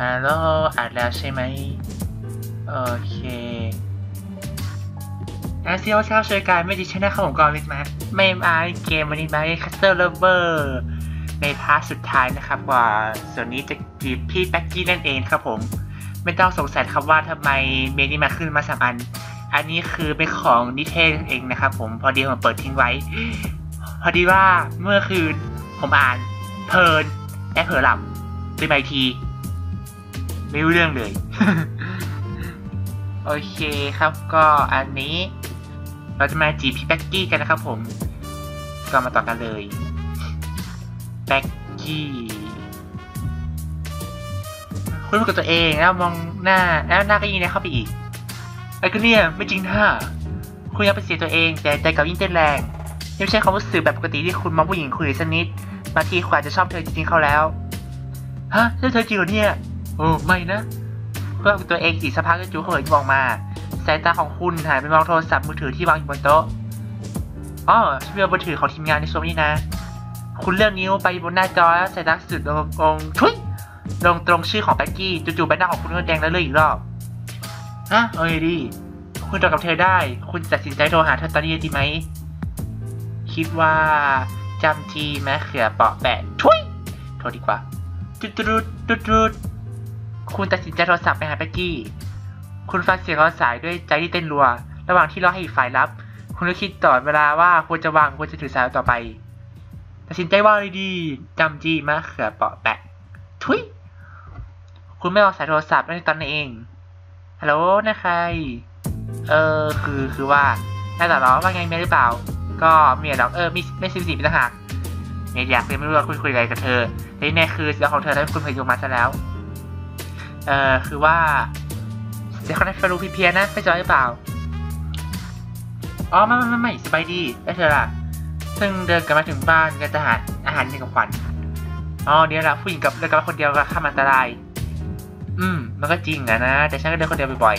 ฮัลโหลอัดแล้วใช่ไหม โอเคอาเซียวเช้าช่วยการไม่ดีชนะครับผมก่อมิสมาไม่มาเกมวันนี้มาคัสเตอร์เลเวอร์ในพาร์ทสุดท้ายนะครับว่าส่วนนี้จะจีบพี่แบ็กกี้นั่นเองครับผม ไม่ต้องสงสัยครับว่าทำไมเมนี้มาขึ้นมาสามอัน อันนี้คือเป็นของนิเทศเองนะครับผมพอดีผมเปิดทิ้งไว้ พอดีว่าเมื่อคืนผมอ่านเพลินและเผลอหลับตื่นมาอีกที ไม่รู้เรื่องเลย โอเคครับก็อันนี้ เราจะมาจีบพี่แบ็กกี้กันนะครับผม ก็มาต่อกันเลยแบ็กกี้คุณพูดกับตัวเองแล้วมองหน้าแล้วหน้าก็ยิงได้เข้าไปอีกไอ้ก็เนี่ยไม่จริงท่าคุณยังเป็นเสียตัวเอง แต่ใจกับยิ่งเต้นแรงไม่ใช่ความรู้สึกแบบปกติที่คุณมองผู้หญิงคุยสักนิดบางทีคุณอาจะชอบเธอจริงๆเขาแล้วฮะใช่เธอจริงเหรอเนี่ย โอ้ไม่นะ เพื่อตัวเองอีกสักพักก็จูเหินมองมา สายตาของคุณหันไปมองโทรศัพท์มือถือที่วางอยู่บนโต๊ะอ๋อชื่อมือถือของทีมงานในช่วงนี้นะ คุณเลื่อนนิ้วไปบนหน้าจอแล้วสายตาสุดลงลงทุยลงตรงชื่อของแบ็กกี้จู่ๆใบหน้าของคุณก็แดงแล้วเลยอีกรอบฮะเอ้ยดี คุณตอบกับเธอได้ คุณตัดสินใจโทรหาเธอตอนนี้ดีไหม คิดว่าจำทีแม่เขือเปาะแปะทุยโทรดีกว่าจุดจุดจุดจุด คุณตัดสินใจโทรศัพท์ไปหาแบ็กกี้ คุณฟังเสียงรอสายด้วยใจที่เต้นรัว ระหว่างที่รอให้อีกฝ่ายรับ คุณก็คิดต่อเวลาว่าควรจะวางควรจะถือสายต่อไป ตัดสินใจว่าเลยดีจำจีมะเขือเปาะแปะ ทุย คุณไม่เอาสายโทรศัพท์ในตอนนั้นเอง ฮัลโหลนะใคร เออ คือ คือว่าน่าจะร้องว่าไงเมียหรือเปล่า ก็เมียหรอก เออ มีไม่สิบสี่เป็นต่างหากเมียอยากเรียนไม่รู้ว่าคุณคุยอะไรกับเธอแต่แน่คือเสียงของเธอทำให้คุณพยายมาซะแล้ว เออคือว่าเดี๋ยวเขาได้ฟรูพี่เพียนะไม่จอยหรือเปล่า อ๋อไม่ไม่ไม่ไม่สบายดีแล้วเธอล่ะเพิ่งเดินกลับมาถึงบ้านก็จะหาอาหารให้กับขวัญอ๋อเดี๋ยวละผู้หญิงกับเดินกลับมาคนเดียวก็ข้ามอันตราย อืม มันก็จริงอะนะ แต่ฉันก็เดินคนเดียวบ่อย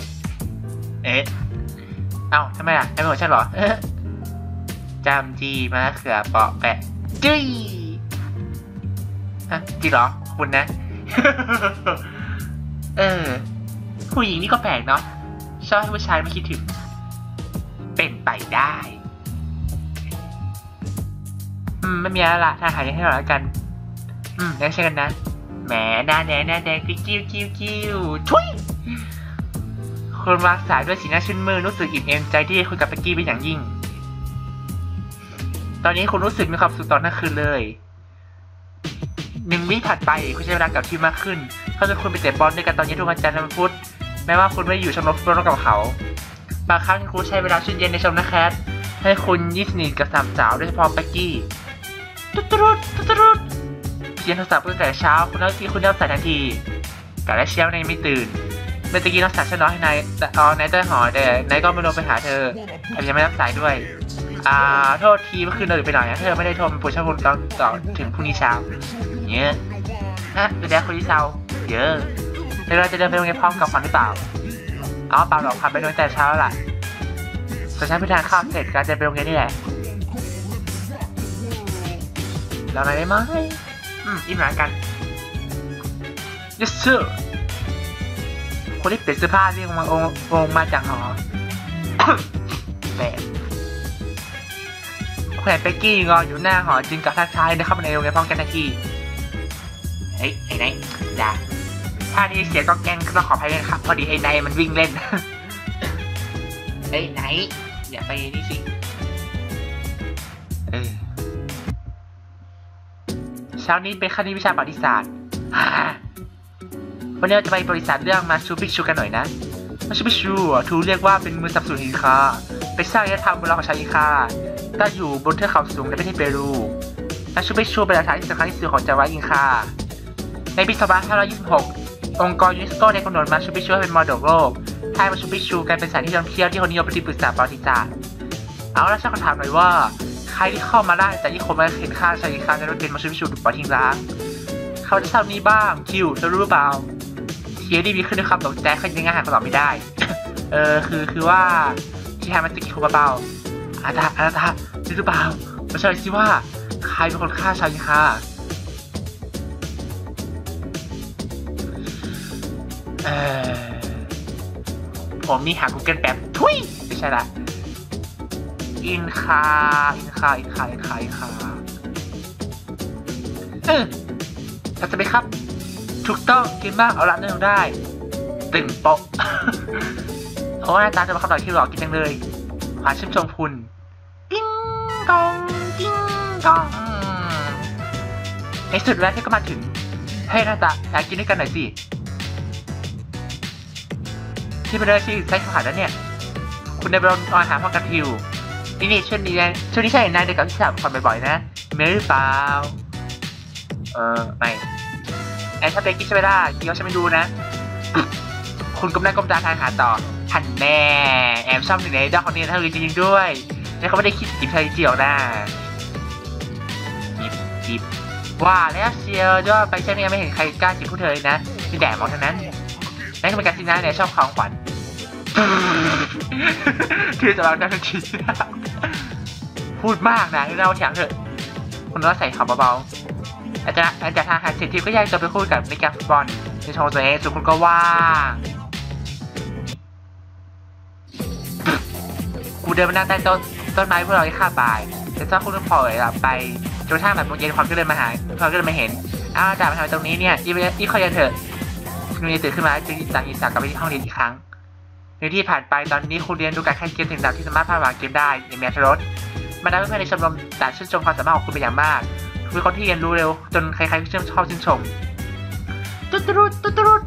ๆเอ๊ะเอ้าทำไมอะไม่บอกฉันเหรอเอ๊ะจำจีมาเขือเปาะแปะจี้ฮะจริงเหรอคุณนะ เออ ผู้หญิงนี่ก็แปลกเนาะชอบให้ผู้ชายไม่คิดถึง เป็นไปได้ อืม ไม่มีอะไรละถ้าหายให้เราแล้วกัน อืมแล้วเช่นกันนะแหมหน้าแดงหน้าแดงกิ้วกิ้วกิ้วกิ้วทุยคนวางสายด้วยสีหน้าชื่นมื่นรู้สึกอิ่มเอมใจที่ได้คุยกับเบกกี้เป็นอย่างยิ่ง ตอนนี้คุณรู้สึกมีความสุขตอนกลางคืนเลย หนึ่งวิถัดไปคุณใช้เวลากับทีมมากขึ้น เขาจะคุณไปเตะบอลด้วยกันตอนเย็นทุกวันจันทร์และวันพุธแม้ว่าคุณไม่อยู่ชมรมฟุตบอลกับเขาบางครั้งคุณใช้เวลาช่วเย็นในชมรมแคทให้คุณยิ่งสนิทกับสามสาวโดยเฉพาะเบกกี้ตุ๊ดตุ๊ดตุ๊ดตุ๊ดเพียงโทรศัพท์ตั้งแต่เช้าคุณเอาที่คุณเล่าสายทันทีกะและเชียวนไม่ตื่นเมื่อตะกี้น้องสาวฉันน้อยให้นายตอ๋อนายเต้ยหอแต่นายก็ไม่ลงไปหาเธอแถมยังไม่รับสายด้วย อ่าโทษทีเมื่อคืนเราไปหนนะเธอไม่ได้โทรมาปลุกฉันตอนต่อถึงพรุ่งนี้เช้าเนี้ยฮะดูแลคนที่เช้าเยอะแล้วเราจะเดินไปโรงเรียนพร้อมกับขวัญหรือเปล่าอ๋อเปล่าหรอกครับไปโรงเรียนแต่เช้าแล้วล่ะส่วนฉันไปทานข้าวเสร็จก็จะไปโรงเรียนนี่แหละเราไหนได้ไหมอืมอิ่มหลังกัน yes sir คนที่เปลี่ยนเสื้อผ้าเรียกมาองมาจากหอแปล กแขวนเป๊กกี้รออยู่หน้าหอจึงกับทักทายนะครับในโรงเรียนพร้อมกันทันทีเฮ้ยไอ้ไนท์จ้าถ้าได้เสียก็แกล้งก็ต้องขออภัยด้นะครับ พอดีไอ้ไนท์มันวิ่งเล่นเฮ้ยไนท์อย่าไปนี่สิเออเช้านี้เป็นคณิตวิชาประวัติศาสตร์วันนี้เราจะไปบริษัทเรื่องมาชูปิชูกันหน่อยนะ มาชูปิชูถูกเรียกว่าเป็นมือสับสนุนอินคาเป็นสร้างยธรรมโบราณของชาวอินคาตั้งอยู่บนเทือกเขาสูงในประเทศเปรูมาชูปิชูเป็นสถานที่สำคัญที่สุดของจังหวัดอินคา ในปี 2526 องค์กรยูเนสโกได้กำหนดมาชูปิชูให้เป็นมรดกโลกให้มาชูปิชูกลายเป็นสถานที่ท่องเที่ยวที่คนนิยมไปที่ปรึกษาประวัติศาสตร์เอาละฉันก็ถามหน่อยว่า ใครที่เข้ามาได้แต่ที่คนมาเห็นค่าชาวอินคาจะโดนเป็นมาชูปิชูถูกปล่อยทิ้งร้างเขาจะทราบนี้บ้างคิวจะรู้หรือเปล่า เทียดีมีขึ้นด้วยความตกใจเขายังไงหาคำตอบไม่ได้ เออคือคือว่าที่ทำมันจะกี่คนเบาๆอาตาอาตาหรือเปล่าไมาเฉลยสิว่าใครเป็นคนฆ่าชายิงคาเออผมนี่หา Google แบบทุยไม่ใช่ละอินคาอินคาอินคาอินคาอินคาเออถ้าจะไปครับ ถูกต้องกินมากเอาละเนื่องได้ตึงโป๊ะโอ้หน้าตาจะมาขับหน่อยที่หลอกกินจังเลยขอชื่นชมคุณติ้งกองติ้งกองในสุดแล้วที่ก็มาถึงให้หน้าตาอยากกินด้วยกันหน่อยสิที่เป็นเรื่องที่ใช้ขาดแล้วเนี่ย คุณได้ไปลองอาหารพ่อกับทิวนี่นี่ช่วงนี้ช่วงนี้ใช่นายเด็กกับพี่สาวคนบ่อยๆนะเมหรือเปล่าเออไม่ ไอ้ถ้าเบกกี้ใช่ไหมล่ะกี้ก็ฉันไม่ดูนะ คุณก้มหน้าก้มตาทานอาหาต่อหันแน่ แอมชอบหนึ่งในดอกของนี่เธอจริงๆด้วยแต่เขาไม่ได้คิดจีบเธอเจียวนะจีบจีบว่าแล้วเชียร์ยอดไปเช่นนี้ไม่เห็นใครกล้าจีบผู้เธอเลยนะมีแต่มองเท่านั้นนั่นคือเป็นการสินะเนี่ยชอบของขวัญที่จะเราได้ทันทีพูดมากนะเราเถียงเถอะคุณน้อยใส่ขำเบาๆ อาจจะอาจจะทางหาเศรษฐีก็ย้ายตัวไปคุยกับในกาฟุตบอลในโชว์ตัวเองส่วนคุณก็ว่างกูเดินมานั่งใต้ต้นต้นไม้พวกเราที่ข้าบ่ายแต่เจ้าคุณก็ปล่อยหลับไปจนกระทั่งแบบโมงเย็นความก็เดินมาหาความก็เดินมาเห็นอ้าวจ่ามาทำตรงนี้เนี่ยอีอีคอยยันเถอะคุณเรียนตื่นขึ้นมาจึงต่งอีสานกลับไปที่ห้องเรียนอีกครั้งในที่ผ่านไปตอนนี้คุณเรียนดูการแข่งเกมถึงระดับที่สามารถพาวางเกมได้ในแมทรถบรรดาเพื่อนในชมรมต่างชื่นชมความสามารถของคุณเป็นอย่างมาก วิเคราะห์ที่เรียนรู้เร็ว จนใครๆก็ชื่นชอบชื่นชมตุ๊ดตุ๊ดตุ๊ดตุ๊ด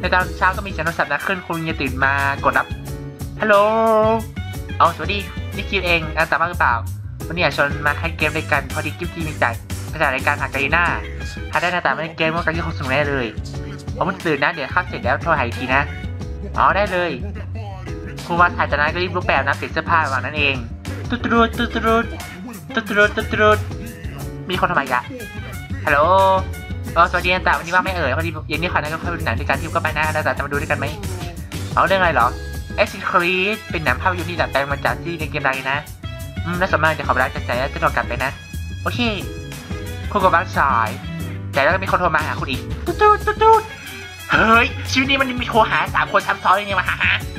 ในตอนเช้าก็มีแสีโทรศัพท์นะขึ้นคุณยตื่นมากดรับฮัลโหลเอาสวัสดีนี่คิวเองอาสามารถหรือเปล่า วันนี้ชวนมาให้เกมด้วยกันพอดีกิฟต์ที่มีจ่ายภาษารายการหากจีน่าถ้าได้หน้าตาไม่ได้เกมว่ากระยิ่คงสูงแน่เลยผมตื่นนะเดี๋ยวข้าเสร็จแล้วโทรหาอีกทีนะอ๋อได้เลยครูว่าถ่ายจากนั้นก็รีบรูปแบบนะเปลี่ยนเสื้อผ้าวางนั่นเองตุ๊ดตุ๊ดตุ๊ดตุ๊ดตุ๊ดตุ๊ดตุ๊ด มีคนทำไมกะฮัลโหลเออสวัสดีนะจ๊ะวันนี้ว่างไม่เอ่ยพอดีเย็นนี้ขอนั่งก็ค่อยดูหนังด้วยกันที่ก็ไปนะนะจ๊ะจะมาดูด้วยกันไหมเอาเรื่องอะไรเหรอ Assassin's Creed เป็นหนังภาพยนตร์ที่ดัดแปลงมาจากที่ในเกมดังนะอืมน่าสนใจจะขอเวลาจใจแล้วจะโดนกลับไปนะ โอเค คุณกับบ้านชาย แต่แล้วก็มีคนโทรมาหาคุณอีกตุ๊ดตุ๊ดตุ๊ดตุ๊ดเฮ้ยชีวิตนี้มันมีโทรหาสามคนซ้ำซ้อนเลยเนี่ยมาหา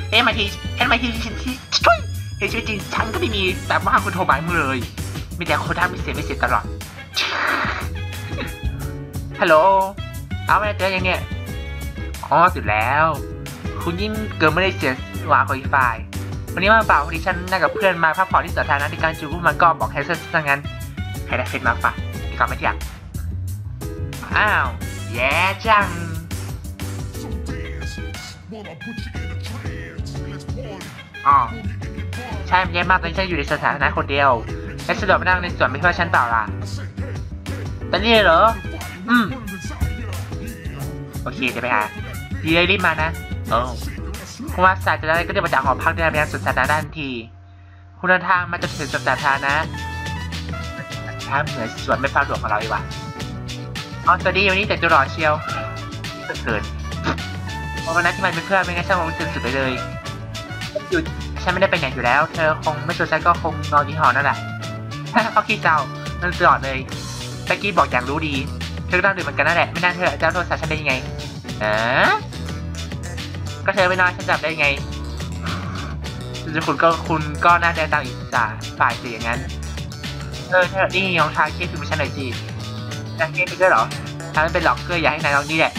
เอ๊ะมาทีเอ๊ะมาทีฉันที่ช่วยในชีวิตจริงฉันก็ไม่มีแบบว่าคุณโทรมาให้มึงเลยมีแต่คนทำไม่เสียไม่เสียตลอด ฮัลโหล เอาไม่ได้เจอยังเนี่ยอ๋อสุดแล้ว คุณยิ่งเกินไม่ได้เสียหวาคอยไฟล์วันนี้มาเปล่าพอดีฉันนั่งกับเพื่อนมาพักผ่อนที่สาธารณะในการจูบมันก็บอกแฮชแท็กซะงั้นใครได้เฟซมาฝากอีกคำไม่ที่อยากอ้าว แย่จัง อ๋อ ใช่มันแย่มากตอนนี้ฉันอยู่ในสถานะคนเดียวและสะดวกมานั่งในสวนไม่เพื่อฉันเปล่าล่ะ ตอนนี้เหรอ อืม โอเคเดี๋ยวไปหาดีเลยรีบมานะโอ้เพราะว่าสายจะได้ก็เดินมาจากหอพักเดินไปยังสวนสาธารณะทันที คุณเดินทางมาจนถึงสวนสาธารณะถ้าเหมือนสวนไม่ฟ้าหลวงของเราอีกว่ะอ๋อสวัสดีวันนี้แต่งตัวหล่อเชียวเกินเพราะวันนั้นที่มันเป็นเพื่อนไม่งั้นฉันคงรู้สึกสุดไปเลยหยุดฉันไม่ได้ไปไหนอยู่แล้ว เธอคงไม่ชวนฉันก็คงนอนที่หอนั่นแหละเขาคิดเจ้านั่นตลอดเลย ตะกี้บอกอย่างรู้ดี เธอก็ต้องดื่มเหมือนกันนั่นแหละ ไม่น่าเธอจะเอาโทรศัพท์ฉันได้ยังไงเออก็เธอไม่น้อยฉันจับได้ยังไงจะคุณก็คุณก็น่าจะตามอีกจ่าฝ่ายสิอย่างนั้น เออเธอนี่ยองทาเคสคือไม่ใช่หน่อยสิทาเคสไปด้วยเหรอทำให้เป็นหลอกเกอร์อยากให้นายลองนี่แหละ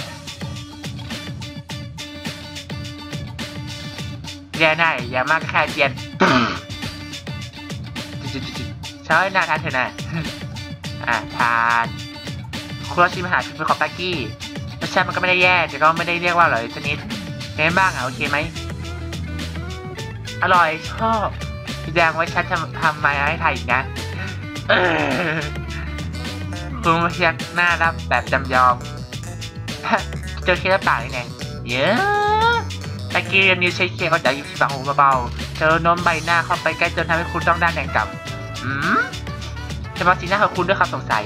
แย่หน่ายอย่ามากก็แค่เจียนใช่น่าท่านเถอะนะ อ่าทานคุโรชิมหาชุดเป็นของปากกี้รสชาติมันก็ไม่ได้แย่แต่ก็ไม่ได้เรียกว่าอร่อยชนิดเป็นบ้างอะโอเคไหมอร่อยชอบแสดงว่าฉันทำทำมาให้ไทยอีกนะคุณมาเชียกหน้ารับแบบจำยอมเจอเคสป่าเลยไงเยอะตะกี้นิ้วใช้เคียงก็จะยิ้มที่ฝังหูเบาๆเธอโน้มใบหน้าเข้าไปใกล้จนทำให้คุณต้องด้านแดงกลับอืม จะมาสีหน้าของคุณด้วยความสงสัย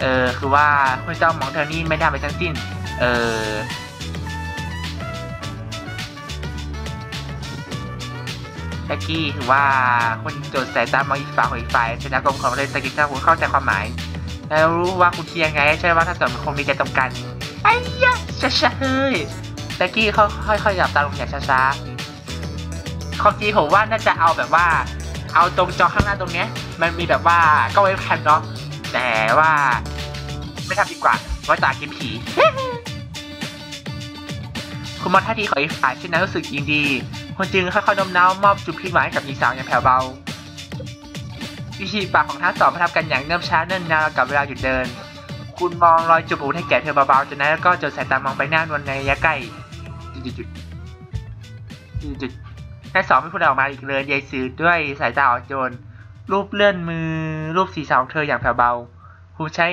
เออคือว่าคุณเจ้ามองเธอนี่ไม่ได้ไปทั้งสิ้น เออตะกี้คือว่าคุณโจทย์สายตามองอีกฝ่ายของอีกฝ่ายชนะกรมของเลยสกิลคุณเข้าใจความหมาย แล้วรู้ว่าคุณคิดยังไง ใช่ว่าถ้าสมมติคงมีใจตรงกันไอ้ยะชะชะเฮ้ยแบ็กกี้เขาค่อยๆหลับตาลงอย่างช้าๆความจริงผมว่าน่าจะเอาแบบว่า เอาตรงจอข้างหน้าตรงเนี้ย มันมีแบบว่าก็ไว้แคมเนาะแต่ว่า ไม่ทำดีกว่าไว้ตาเกมผีคุณมองท่าทีของอีกฝ่ายเช่นนั้นรู้สึกยินดีคนจึงค่อยๆน้มน้าวมอบจุบพี่หวานให้กับหญิงสาวอย่างแผ่วเบาวิธีปากของทั้งสองประทับกันอย่างเนิ่มช้าเนิ่นนานกับเวลาหยุดเดิน คุณมองรอยจูบอูให้แก่เธอเบาๆจากนั้นก็จดสายตามองไปหน้านวลในระยะใกล้จุดๆจุดๆทั้งสองไม่พูดออกมาอีกเลยยายสือด้วยสายตาอ่อนโยน รูปเลื่อนมือรูปศีรษะของเธออย่างแผ่วเบา คุณใช้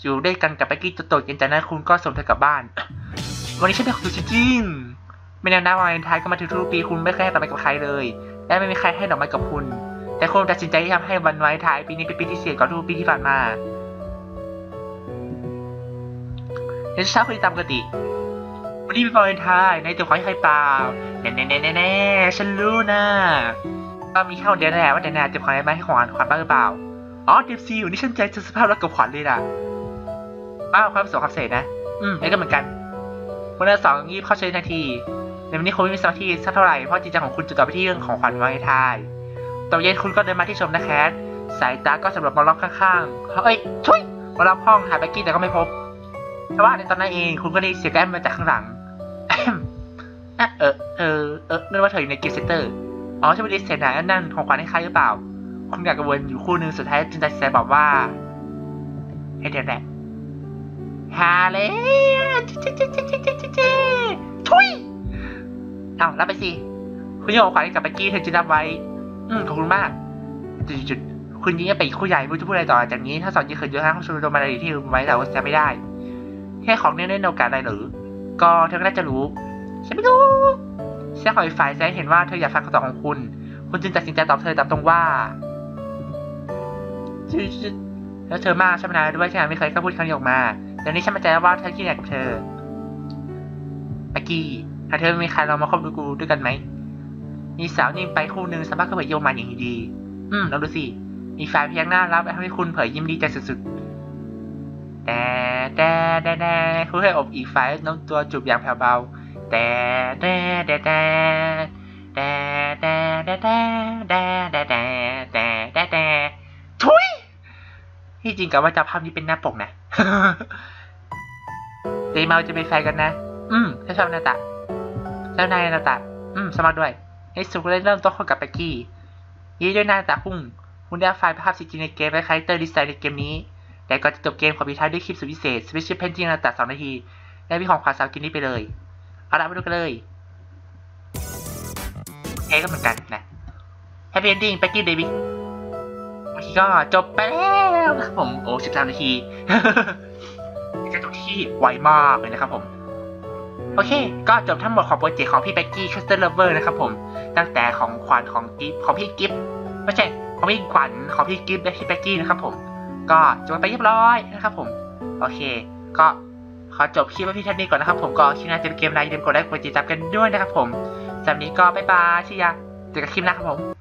อยู่ด้วยกันกับไปกี้ตัวโตเย็นจากนั้นคุณก็ส่งเธอกลับบ้าน วันนี้ฉันเป็นของคุณจริงๆไม่แน่นะวาเลนไทน์ก็มาถึงทุกปีคุณไม่เคยให้ดอกไม้กับใครเลย และไม่มีใครให้ดอกไม้กับคุณ แต่คุณตัดสินใจที่ทำให้วันไวาเลนไทน์ปีนี้เป็นปีที่เสียกว่าทุกปีที่ผ่านมาเดี๋ยวเช้าคุยตามปกติวันนี้เป็นวาเลนไทน์ในตัวขอให้ใครเปล่าแน่แน่แน่แน่แน่ฉันรู้นะ ก็มีแค่คนเดียวนั่นแหละว่าแต่นาเตรียมของอะไรมาให้ขวัญขวัญบ้างหรือเปล่า อ๋อเดฟซีอยู่นี่ฉันใจจะสภาพรักกับขวัญเลยล่ะอ้าวความสบความสำเร็จนะ อืมนี่ก็เหมือนกันวันละสองยี่เข้าใช้นาที ในวันนี้คงไม่มีสมาธิสักเท่าไหร่ เพราะจริงจังของคุณจะต่อไปที่เรื่องของขวัญวาเลนไทน์ตอนเย็นคุณก็เดินมาที่ชมนะแคทสายตาก็สำรวจมองรอบข้างๆเฮ้ยช่วยมองรอบห้องหาแบ็กกี้แต่ก็ไม่พบแต่ว่าในตอนนั้นเองคุณก็ได้เสียงแอมมาจากข้างหลังอะเออเออเออนึกว่าเธออยู่ในเกมเซนเตอร์ อ๋อใช่ไม่ได้เสียหายนั่นของขวัญให้ใครหรือเปล่าคุณอยากกังวลอยู่คู่หนึ่งสุดท้ายจึงตัดสินใจบอกว่าให้เดี๋ยวแหละฮาเลยทุยเอารับไปสิ คุณยังของขวัญให้กับเบกกี้เธอจะรับไว้ อืมขอบคุณมาก จุดๆคุณยิ่งไปนคู่ใหญ่ไม่รู้จะพูดอะไรต่อจากนี้ ถ้าสอนยิ่งเขินเยอะให้เขาชวนโดนมาอะไรที่ไว้เราจะไม่ได้ แค่ของเนื่องในโอกาสอะไรหรือ ก็เธอก็น่าจะรู้ ฉันไม่รู้ เสียงของอีกฝ่ายแสดงเห็นว่าเธออยากฟังคำตอบของคุณ คุณจึงตัดสินใจตอบเธอตามตรงว่าแล้วเธอมากใช่ไหมนะด้วยฉันไม่เคยกล้าพูดคำนี้ออกมาเดี๋ยวนี้ฉันมั่นใจแล้วว่าเธอคิดอยากกับเธอปากกี้ถ้าเธอไม่มีใครเรามาคบดูกูด้วยกันไหมมีสาวนิ่งไปคู่หนึ่งสามารถเข้าไปโยมาอย่างดี อืมลองดูสิมีฝ่ายเพียักหน้ารับและทำให้คุณเผยยิ้มดีใจสุดๆ แต่แต่แต่แต่คุณให้อบอีกฝ่ายน้มตัวจูบอย่างแผ่วเบา แต่แต่แต่แต่แต่แต่แต่แต่แต่แต่แต่แต่แต่แต่ทุยที่จริงกับว่าจะภาพนี้เป็นหน้าปกนะเดย์เมาจะเป็นแฟนกันนะ อืมถ้าชอบนาตะแล้วนายนาตะ อืมสมัครด้วยในสุดก็ได้เริ่มต้นเข้ากับเบกกี้ยี่ด้วยหน้าตาพุ่งคุณได้ไฟล์ภาพจริงในเกมและคาแรคเตอร์ดีไซน์ในเกมนี้ แต่ก่อนจะจบเกมขอพิท้ายด้วยคลิปสุดพิเศษ Special Painting นาตะ2นาที และมีของขวัญสาวกินนี้ไปเลย เอาละไปดูกันเลยเอก็เหมือนกันนะ Happy Ending เบกกี้เดวิดบางทีก็จบไปแล้วนะครับผม โอ้13นาทีจะจบที่ไวมากเลยนะครับผม โอเค ก็จบทั้งหมดของโปรเจกต์ของพี่แบ็กกี้คัสเตอร์เลเวอร์นะครับผม ตั้งแต่ของขวัญของกิฟของพี่กิฟไม่ใช่ของพี่ขวัญของพี่กิฟและพี่แบ็กกี้นะครับผม ก็จบไปเรียบร้อยนะครับผม โอเค ก็ ขอจบคลิปไว้พี่แค่นี้ก่อนนะครับผมก็คลิปหน้าจะเป็นเกมอะไรอย่าลืมกดไลค์กดติดตามกันด้วยนะครับผมสำหรับนี้ก็บ๊ายบายชิยาเจอกันคลิปหน้าครับผม